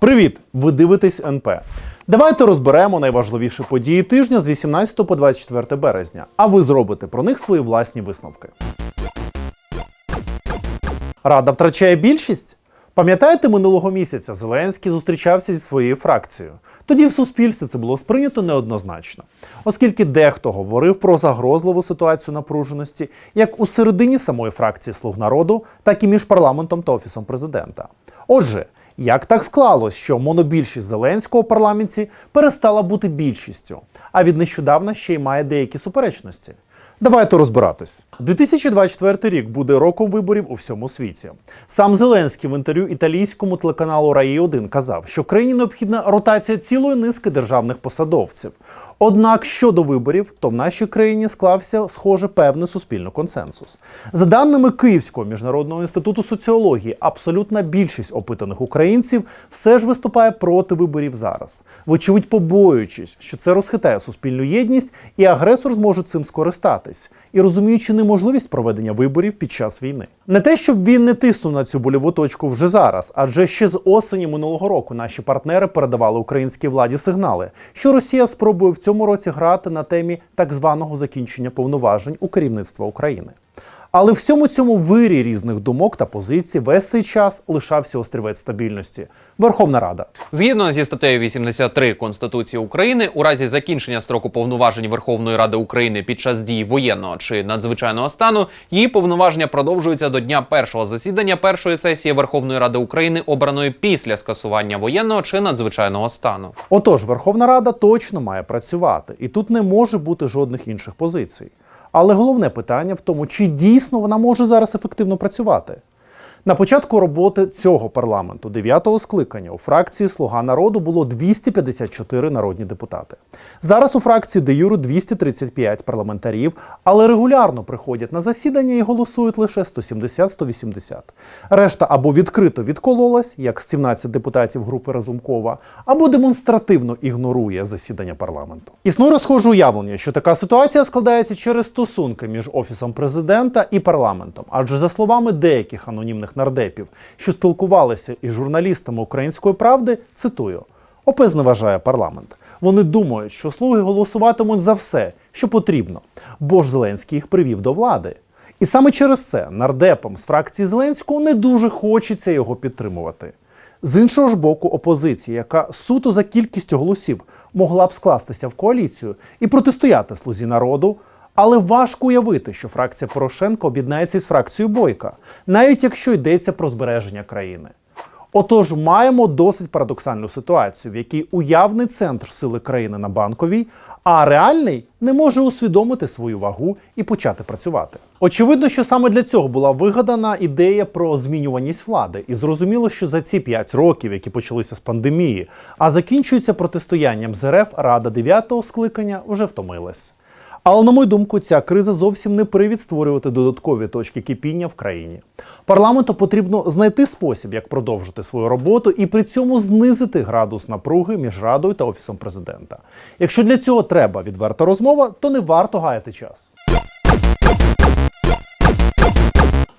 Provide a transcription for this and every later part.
Привіт! Ви дивитесь НП. Давайте розберемо найважливіші події тижня з 18 по 24 березня, а ви зробите про них свої власні висновки. Рада втрачає більшість? Пам'ятаєте, минулого місяця Зеленський зустрічався зі своєю фракцією. Тоді в суспільстві це було сприйнято неоднозначно, оскільки дехто говорив про загрозливу ситуацію напруженості як у середині самої фракції Слуг народу, так і між парламентом та офісом президента. Отже, як так склалось, що монобільшість Зеленського в парламенті перестала бути більшістю, а від нещодавна ще й має деякі суперечності? Давайте розбиратись. 2024 рік буде роком виборів у всьому світі. Сам Зеленський в інтерв'ю італійському телеканалу Раї 1 казав, що країні необхідна ротація цілої низки державних посадовців. Однак щодо виборів, то в нашій країні склався схоже певний суспільний консенсус. За даними Київського міжнародного інституту соціології, абсолютна більшість опитаних українців все ж виступає проти виборів зараз, вочевидь побоюючись, що це розхитає суспільну єдність, і агресор зможе цим скористатись, і розуміючи неможливість проведення виборів під час війни. Не те, щоб він не тиснув на цю больову точку вже зараз, адже ще з осені минулого року наші партнери передавали українській владі сигнали, що Росія спробує в цьому році грати на темі так званого закінчення повноважень у керівництва України. Але в всьому цьому вирі різних думок та позицій весь цей час лишався острівець стабільності Верховна Рада. Згідно зі статтею 83 Конституції України, у разі закінчення строку повноважень Верховної Ради України під час дії воєнного чи надзвичайного стану, її повноваження продовжуються до дня першого засідання першої сесії Верховної Ради України, обраної після скасування воєнного чи надзвичайного стану. Отож, Верховна Рада точно має працювати, і тут не може бути жодних інших позицій. Але головне питання в тому, чи дійсно вона може зараз ефективно працювати. На початку роботи цього парламенту, 9-го скликання, у фракції Слуга народу було 254 народні депутати. Зараз у фракції де Юру 235 парламентарів, але регулярно приходять на засідання і голосують лише 170-180. Решта або відкрито відкололась, як 17 депутатів групи Разумкова, або демонстративно ігнорує засідання парламенту. Існує розхоже уявлення, що така ситуація складається через стосунки між офісом президента і парламентом. Адже за словами деяких анонімних нардепів, що спілкувалися із журналістами української правди, цитую. ОП зневажає парламент. Вони думають, що слуги голосуватимуть за все, що потрібно, бо ж Зеленський їх привів до влади. І саме через це нардепам з фракції Зеленського не дуже хочеться його підтримувати. З іншого ж боку, опозиція, яка суто за кількістю голосів могла б скластися в коаліцію і протистояти слузі народу, але важко уявити, що фракція Порошенка об'єднається із фракцією Бойка, навіть якщо йдеться про збереження країни. Отож, маємо досить парадоксальну ситуацію, в якій уявний центр сили країни на банковій, а реальний не може усвідомити свою вагу і почати працювати. Очевидно, що саме для цього була вигадана ідея про змінюваність влади, і зрозуміло, що за ці 5 років, які почалися з пандемії, а закінчуються протистоянням з РФ, Рада 9-го скликання вже втомилась. Але на мою думку, ця криза зовсім не привід створювати додаткові точки кипіння в країні. Парламенту потрібно знайти спосіб, як продовжити свою роботу і при цьому знизити градус напруги між радою та офісом президента. Якщо для цього треба відверта розмова, то не варто гаяти час.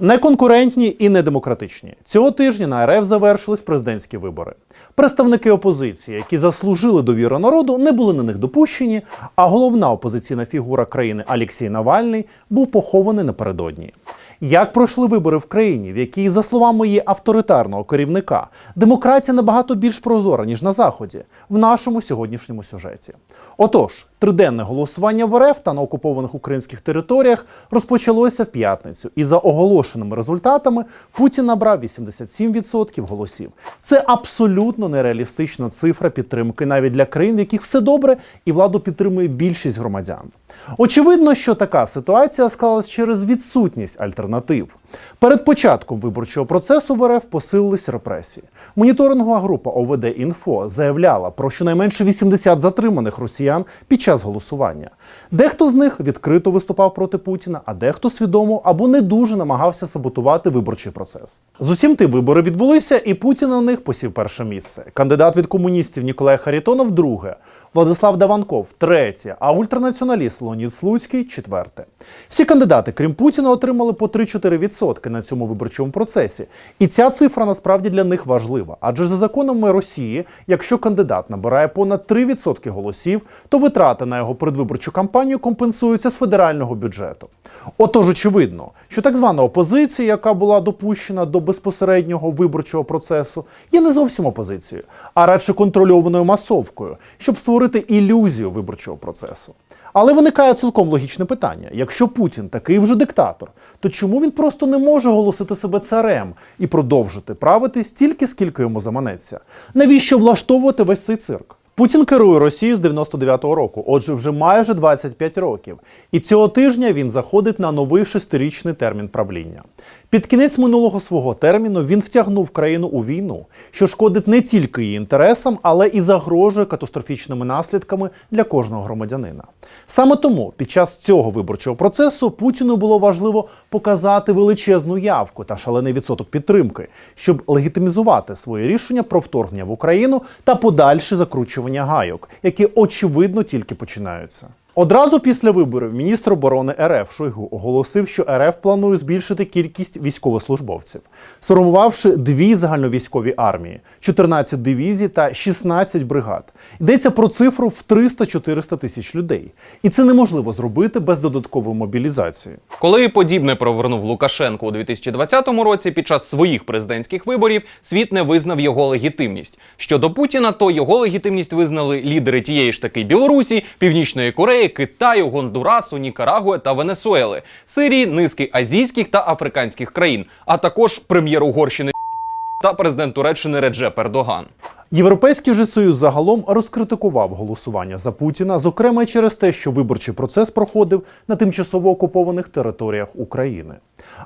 Неконкурентні і недемократичні цього тижня на РФ завершились президентські вибори. Представники опозиції, які заслужили довіру народу, не були на них допущені. А головна опозиційна фігура країни Алексій Навальний був похований напередодні. Як пройшли вибори в країні, в якій, за словами її авторитарного керівника, демократія набагато більш прозора ніж на заході, в нашому сьогоднішньому сюжеті. Отож, триденне голосування в РФ та на окупованих українських територіях розпочалося в п'ятницю, і за оголошеними результатами Путін набрав 87% голосів. Це абсолютно нереалістична цифра підтримки навіть для країн, в яких все добре, і владу підтримує більшість громадян. Очевидно, що така ситуація склалась через відсутність альтернатив. Перед початком виборчого процесу в РФ посилились репресії. Моніторингова група ОВД Інфо заявляла про щонайменше 80 затриманих росіян під час голосування. Дехто з них відкрито виступав проти Путіна, а дехто свідомо або не дуже намагався саботувати виборчий процес. З усім тим вибори відбулися, і Путін на них посів перше місце. Кандидат від комуністів Ніколай Харітонов друге, Владислав Даванков третє, а ультранаціоналіст Леонід Слуцький четверте. Всі кандидати, крім Путіна, отримали по 3-4%. на цьому виборчому процесі. І ця цифра насправді для них важлива. Адже за законами Росії, якщо кандидат набирає понад 3% голосів, то витрати на його передвиборчу кампанію компенсуються з федерального бюджету. Отож, очевидно, що так звана опозиція, яка була допущена до безпосереднього виборчого процесу, є не зовсім опозицією, а радше контрольованою масовкою, щоб створити ілюзію виборчого процесу. Але виникає цілком логічне питання: якщо Путін такий вже диктатор, то чому він просто не може оголосити себе царем і продовжити правити стільки, скільки йому заманеться? Навіщо влаштовувати весь цей цирк? Путін керує Росією з 99-го року, отже, вже майже 25 років. І цього тижня він заходить на новий шестирічний термін правління. Під кінець минулого свого терміну він втягнув країну у війну, що шкодить не тільки її інтересам, але і загрожує катастрофічними наслідками для кожного громадянина. Саме тому під час цього виборчого процесу Путіну було важливо показати величезну явку та шалений відсоток підтримки, щоб легітимізувати своє рішення про вторгнення в Україну та подальше закручування гайок, які очевидно тільки починаються. Одразу після виборів міністр оборони РФ Шойгу оголосив, що РФ планує збільшити кількість військовослужбовців, сформувавши дві загальновійськові армії, 14 дивізій та 16 бригад. Йдеться про цифру в 300-400 тисяч людей, і це неможливо зробити без додаткової мобілізації. Коли подібне провернув Лукашенко у 2020 році під час своїх президентських виборів, світ не визнав його легітимність. Щодо Путіна, то його легітимність визнали лідери тієї ж таки Білорусі, Північної Кореї, Китаю, Гондурасу, Нікарагуа та Венесуели, Сирії, низки азійських та африканських країн, а також прем'єр Угорщини та президент Туреччини Реджеп Ердоган. Європейський же союз загалом розкритикував голосування за Путіна, зокрема через те, що виборчий процес проходив на тимчасово окупованих територіях України.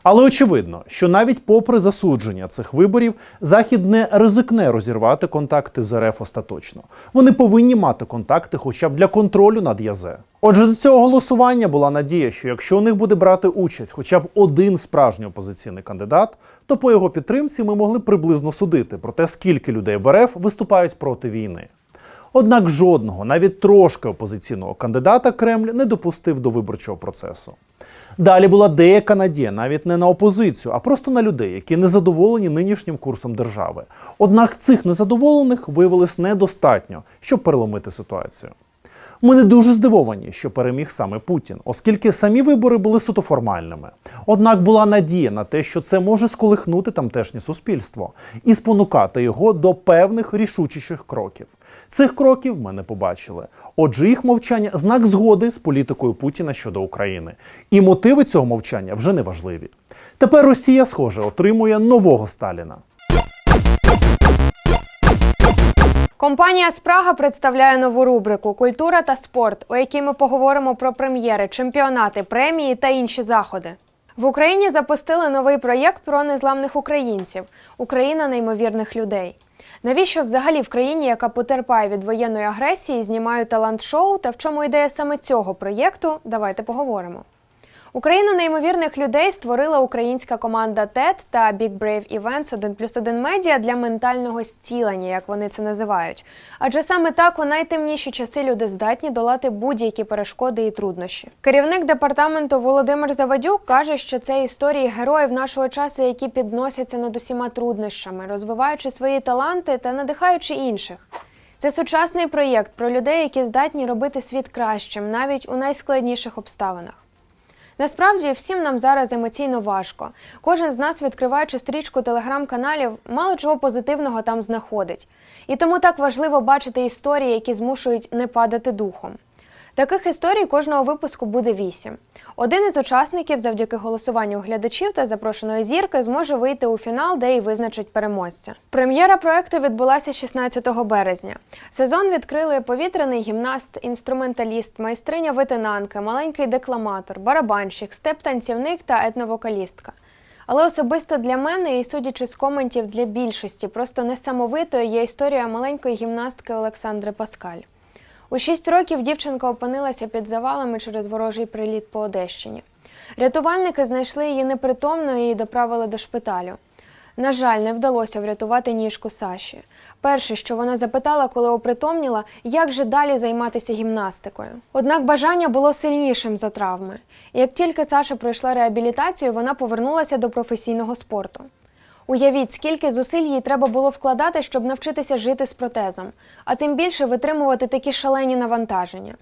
Але очевидно, що навіть попри засудження цих виборів, Захід не ризикне розірвати контакти з РФ остаточно. Вони повинні мати контакти, хоча б для контролю над ЯЗЕ. Отже, до цього голосування була надія, що якщо у них буде брати участь хоча б один справжній опозиційний кандидат, то по його підтримці ми могли приблизно судити про те, скільки людей в РФ виступають проти війни. Однак жодного, навіть трошки опозиційного кандидата Кремль не допустив до виборчого процесу. Далі була деяка надія навіть не на опозицію, а просто на людей, які не задоволені нинішнім курсом держави. Однак цих незадоволених виявилось недостатньо, щоб переломити ситуацію. Ми не дуже здивовані, що переміг саме Путін, оскільки самі вибори були суто формальними. Однак була надія на те, що це може сколихнути тамтешнє суспільство і спонукати його до певних рішучіших кроків. Цих кроків ми не побачили. Отже, їх мовчання знак згоди з політикою Путіна щодо України. І мотиви цього мовчання вже не важливі. Тепер Росія, схоже, отримує нового Сталіна. Компанія Спрага представляє нову рубрику Культура та спорт, у якій ми поговоримо про прем'єри, чемпіонати, премії та інші заходи. В Україні запустили новий проєкт про незламних українців Україна неймовірних людей. Навіщо взагалі в країні, яка потерпає від воєнної агресії, знімають талант-шоу та в чому ідея саме цього проєкту? Давайте поговоримо. Україну неймовірних людей створила українська команда TED та Big Brave Events 1 плюс 1 Media для ментального зцілення, як вони це називають. Адже саме так у найтемніші часи люди здатні долати будь-які перешкоди і труднощі. Керівник департаменту Володимир Завадюк каже, що це історії героїв нашого часу, які підносяться над усіма труднощами, розвиваючи свої таланти та надихаючи інших. Це сучасний проєкт про людей, які здатні робити світ кращим, навіть у найскладніших обставинах. Насправді всім нам зараз емоційно важко. Кожен з нас, відкриваючи стрічку телеграм-каналів, мало чого позитивного там знаходить. І тому так важливо бачити історії, які змушують не падати духом. Таких історій кожного випуску буде вісім. Один із учасників, завдяки голосуванню глядачів та запрошеної зірки, зможе вийти у фінал, де й визначить переможця. Прем'єра проекту відбулася 16 березня. Сезон відкрили повітряний гімнаст, інструменталіст, майстриня витинанки, маленький декламатор, барабанщик, степ-танцівник та етновокалістка. Але особисто для мене, і судячи з коментів для більшості, просто несамовитою є історія маленької гімнастки Олександри Паскаль. У шість років дівчинка опинилася під завалами через ворожий приліт по Одещині. Рятувальники знайшли її непритомною і доправили до шпиталю. На жаль, не вдалося врятувати ніжку Саші. Перше, що вона запитала, коли опритомніла, як же далі займатися гімнастикою. Однак бажання було сильнішим за травми. Як тільки Саша пройшла реабілітацію, вона повернулася до професійного спорту. Уявіть, скільки зусиль їй треба було вкладати, щоб навчитися жити з протезом, а тим більше витримувати такі шалені навантаження.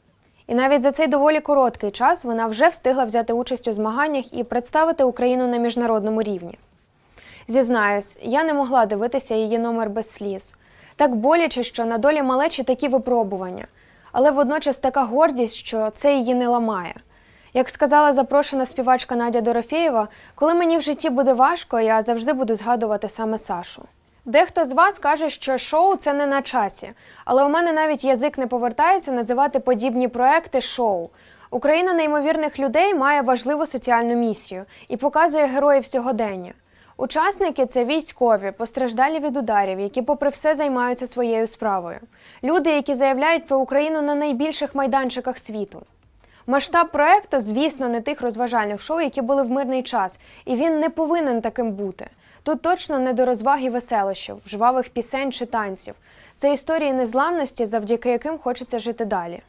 І навіть за цей доволі короткий час вона вже встигла взяти участь у змаганнях і представити Україну на міжнародному рівні. Зізнаюсь, я не могла дивитися її номер без сліз. Так боляче, що на долі малечі такі випробування, але водночас така гордість, що це її не ламає. Як сказала запрошена співачка Надя Дорофєєва, коли мені в житті буде важко, я завжди буду згадувати саме Сашу. Дехто з вас каже, що шоу це не на часі, але у мене навіть язик не повертається називати подібні проекти шоу. Україна неймовірних людей має важливу соціальну місію і показує героїв сьогодення. Учасники це військові, постраждалі від ударів, які, попри все, займаються своєю справою. Люди, які заявляють про Україну на найбільших майданчиках світу. Масштаб проекту, звісно, не тих розважальних шоу, які були в мирний час, і він не повинен таким бути. Тут точно не до розваг і веселощів, жвавих пісень чи танців. Це історії незламності, завдяки яким хочеться жити далі.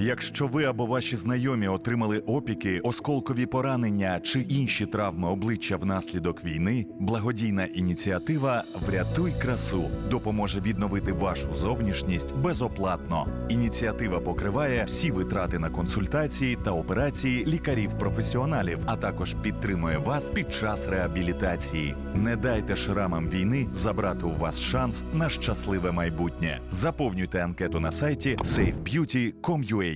Якщо ви або ваші знайомі отримали опіки, осколкові поранення чи інші травми обличчя внаслідок війни, благодійна ініціатива Врятуй красу допоможе відновити вашу зовнішність безоплатно. Ініціатива покриває всі витрати на консультації та операції лікарів-професіоналів, а також підтримує вас під час реабілітації. Не дайте шрамам війни забрати у вас шанс на щасливе майбутнє. Заповнюйте анкету на сайті safebeauty.com.ua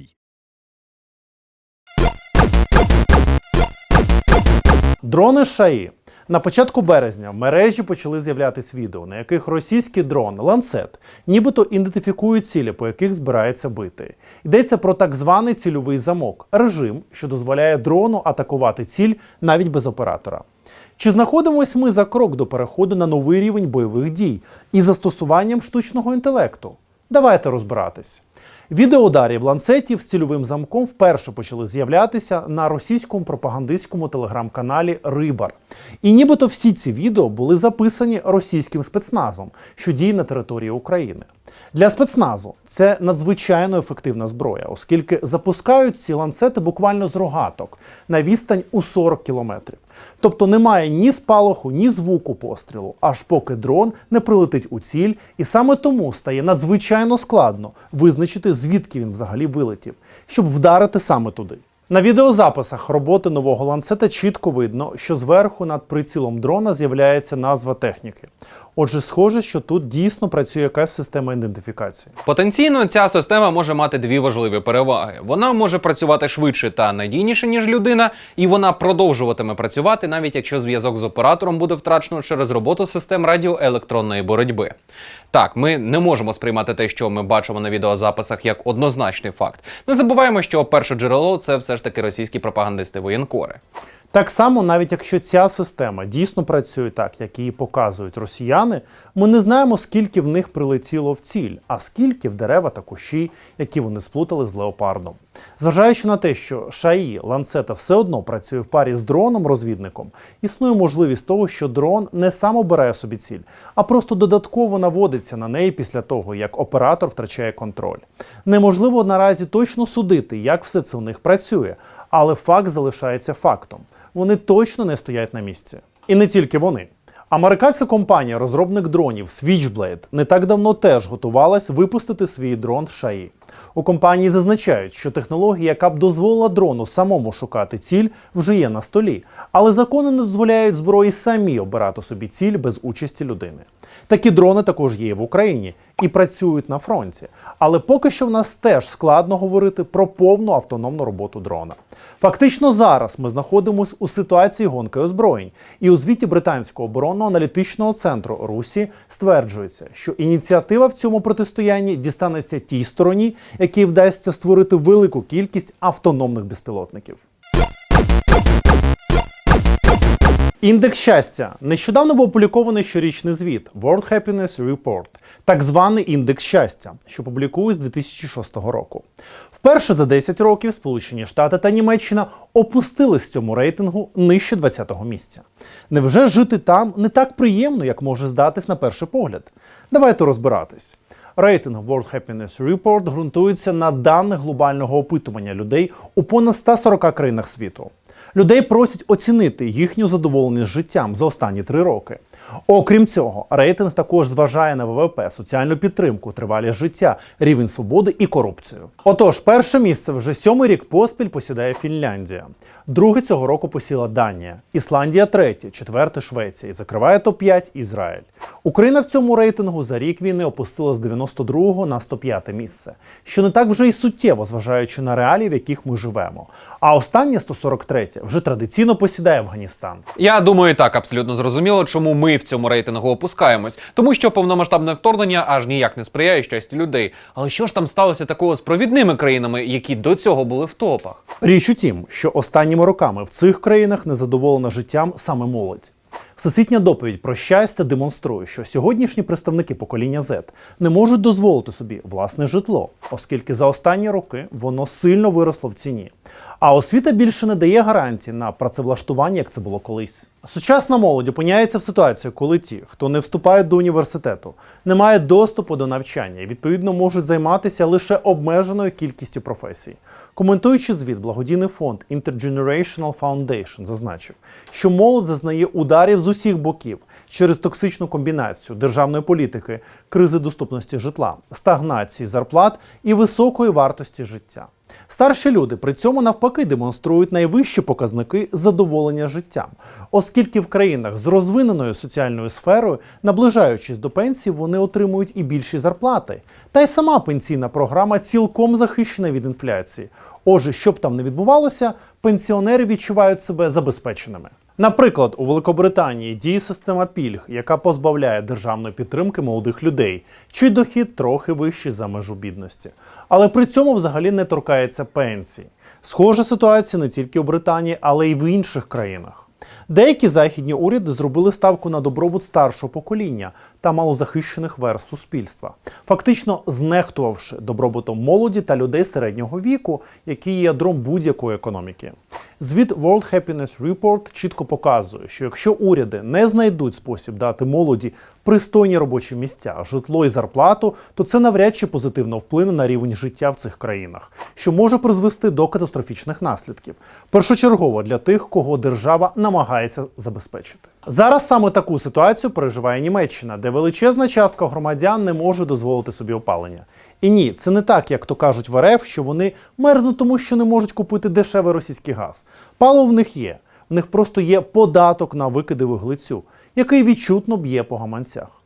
Дрони Шаї. На початку березня в мережі почали з'являтись відео, на яких російський дрон Ланцет нібито ідентифікує цілі, по яких збирається бити. Йдеться про так званий цільовий замок режим, що дозволяє дрону атакувати ціль навіть без оператора. Чи знаходимось ми за крок до переходу на новий рівень бойових дій із застосуванням штучного інтелекту? Давайте розбиратись. Відео ударів ланцетів з цільовим замком вперше почали з'являтися на російському пропагандистському телеграм-каналі Рибар. І нібито всі ці відео були записані російським спецназом, що діє на території України. Для спецназу це надзвичайно ефективна зброя, оскільки запускають ці ланцети буквально з рогаток на відстань у 40 кілометрів. Тобто немає ні спалаху, ні звуку пострілу, аж поки дрон не прилетить у ціль, і саме тому стає надзвичайно складно визначити, звідки він взагалі вилетів, щоб вдарити саме туди. На відеозаписах роботи нового ланцета чітко видно, що зверху над прицілом дрона з'являється назва техніки. Отже, схоже, що тут дійсно працює якась система ідентифікації. Потенційно ця система може мати дві важливі переваги. Вона може працювати швидше та надійніше, ніж людина, і вона продовжуватиме працювати, навіть якщо зв'язок з оператором буде втрачено через роботу систем радіоелектронної боротьби. Так, ми не можемо сприймати те, що ми бачимо на відеозаписах, як однозначний факт. Не забуваємо, що перше джерело це все ж таки російські пропагандисти воєнкори. Так само, навіть якщо ця система дійсно працює так, як її показують росіяни, ми не знаємо, скільки в них прилетіло в ціль, а скільки в дерева та кущі, які вони сплутали з леопардом. Зважаючи на те, що шаї ланцета все одно працює в парі з дроном-розвідником, існує можливість того, що дрон не сам обирає собі ціль, а просто додатково наводиться на неї після того, як оператор втрачає контроль. Неможливо наразі точно судити, як все це у них працює, але факт залишається фактом. Вони точно не стоять на місці. І не тільки вони. Американська компанія, розробник дронів Switchblade, не так давно теж готувалась випустити свій дрон Шаї. У компанії зазначають, що технологія, яка б дозволила дрону самому шукати ціль, вже є на столі, але закони не дозволяють зброї самі обирати собі ціль без участі людини. Такі дрони також є в Україні і працюють на фронті. Але поки що в нас теж складно говорити про повну автономну роботу дрона. Фактично зараз ми знаходимося у ситуації гонки озброєнь, і у звіті британського оборонно-аналітичного центру Русі стверджується, що ініціатива в цьому протистоянні дістанеться тій стороні, якій вдасться створити велику кількість автономних безпілотників. Індекс щастя. Нещодавно був опублікований щорічний звіт World Happiness Report, так званий індекс щастя, що публікують з 2006 року. Вперше за 10 років Сполучені Штати та Німеччина опустились в цьому рейтингу нижче 20-го місця. Невже жити там не так приємно, як може здатись на перший погляд? Давайте розбиратись. Рейтинг World Happiness Report ґрунтується на даних глобального опитування людей у понад 140 країнах світу. Людей просять оцінити їхню задоволеність життям за останні три роки. Окрім цього, рейтинг також зважає на ВВП, соціальну підтримку, тривалість життя, рівень свободи і корупцію. Отож, перше місце вже сьомий рік поспіль посідає Фінляндія. Друге цього року посіла Данія, Ісландія третє, четверте Швеція і закриває топ-5 Ізраїль. Україна в цьому рейтингу за рік війни опустила з 92 на 105 місце, що не так вже й суттєво, зважаючи на реалії, в яких ми живемо. А останнє 143 вже традиційно посідає Афганістан. Я думаю, так абсолютно зрозуміло, чому ми в цьому рейтингу опускаємось, тому що повномасштабне вторгнення аж ніяк не сприяє щастю людей. Але що ж там сталося такого з провідними країнами, які до цього були в топах? Річ у тім, що останніми роками в цих країнах незадоволена життям саме молодь. Всесвітня доповідь про щастя демонструє, що сьогоднішні представники покоління Z не можуть дозволити собі власне житло, оскільки за останні роки воно сильно виросло в ціні. А освіта більше не дає гарантій на працевлаштування, як це було колись. Сучасна молодь опиняється в ситуації, коли ті, хто не вступає до університету, не мають доступу до навчання і відповідно можуть займатися лише обмеженою кількістю професій. Коментуючи звіт, благодійний фонд Intergenerational Foundation зазначив, що молодь зазнає ударів з усіх боків через токсичну комбінацію державної політики, кризи доступності житла, стагнації зарплат і високої вартості життя. Старші люди при цьому навпаки демонструють найвищі показники задоволення життям, оскільки в країнах з розвиненою соціальною сферою, наближаючись до пенсії, вони отримують і більші зарплати. Та й сама пенсійна програма цілком захищена від інфляції. Отже, що б там не відбувалося, пенсіонери відчувають себе забезпеченими. Наприклад, у Великобританії діє система пільг, яка позбавляє державної підтримки молодих людей, чий дохід трохи вищий за межу бідності. Але при цьому взагалі не торкається пенсій. Схожа ситуація не тільки у Британії, але й в інших країнах. Деякі західні уряди зробили ставку на добробут старшого покоління та малозахищених верств суспільства, фактично знехтувавши добробутом молоді та людей середнього віку, які є ядром будь-якої економіки. Звіт World Happiness Report чітко показує, що якщо уряди не знайдуть спосіб дати молоді пристойні робочі місця, житло і зарплату, то це навряд чи позитивно вплине на рівень життя в цих країнах, що може призвести до катастрофічних наслідків. Першочергово для тих, кого держава намагається забезпечити. Зараз саме таку ситуацію переживає Німеччина, де величезна частка громадян не може дозволити собі опалення. І ні, це не так, як то кажуть в РФ, що вони мерзнуть тому, що не можуть купити дешевий російський газ. Паливо в них є. В них просто є податок на викиди вуглецю, який відчутно б'є по гаманцях.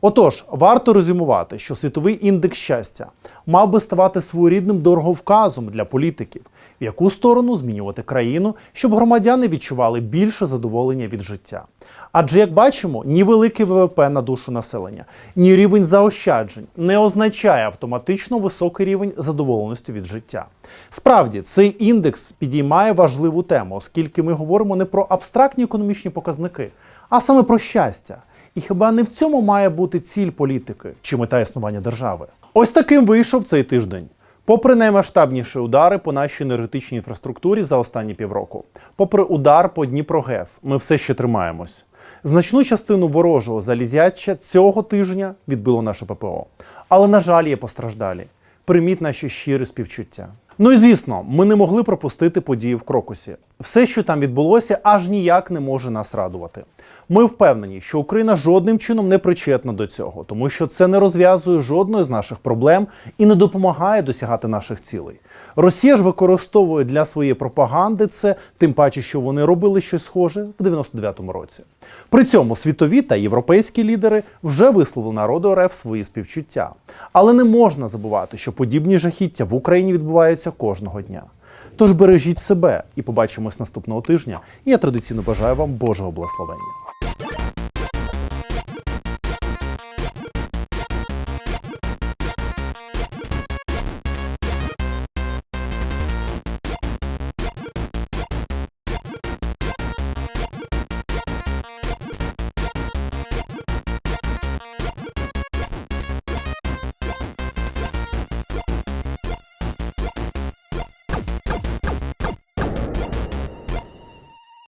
Отож, варто резюмувати, що світовий індекс щастя мав би ставати своєрідним дороговказом для політиків, в яку сторону змінювати країну, щоб громадяни відчували більше задоволення від життя. Адже, як бачимо, ні великий ВВП на душу населення, ні рівень заощаджень не означає автоматично високий рівень задоволеності від життя. Справді, цей індекс підіймає важливу тему, оскільки ми говоримо не про абстрактні економічні показники, а саме про щастя. І хіба не в цьому має бути ціль політики чи мета існування держави? Ось таким вийшов цей тиждень. Попри наймасштабніші удари по нашій енергетичній інфраструктурі за останні півроку, попри удар по Дніпрогес, ми все ще тримаємось. Значну частину ворожого залізяча цього тижня відбило наше ППО. Але, на жаль, є постраждалі. Прийміть наші щирі співчуття. Ну і звісно, ми не могли пропустити події в Крокусі. Все, що там відбулося, аж ніяк не може нас радувати. Ми впевнені, що Україна жодним чином не причетна до цього, тому що це не розв'язує жодної з наших проблем і не допомагає досягати наших цілей. Росія ж використовує для своєї пропаганди це, тим паче, що вони робили щось схоже в 99-му році. При цьому світові та європейські лідери вже висловили народу РФ свої співчуття. Але не можна забувати, що подібні жахіття в Україні відбуваються кожного дня. Тож бережіть себе і побачимось наступного тижня. Я традиційно бажаю вам Божого благословення.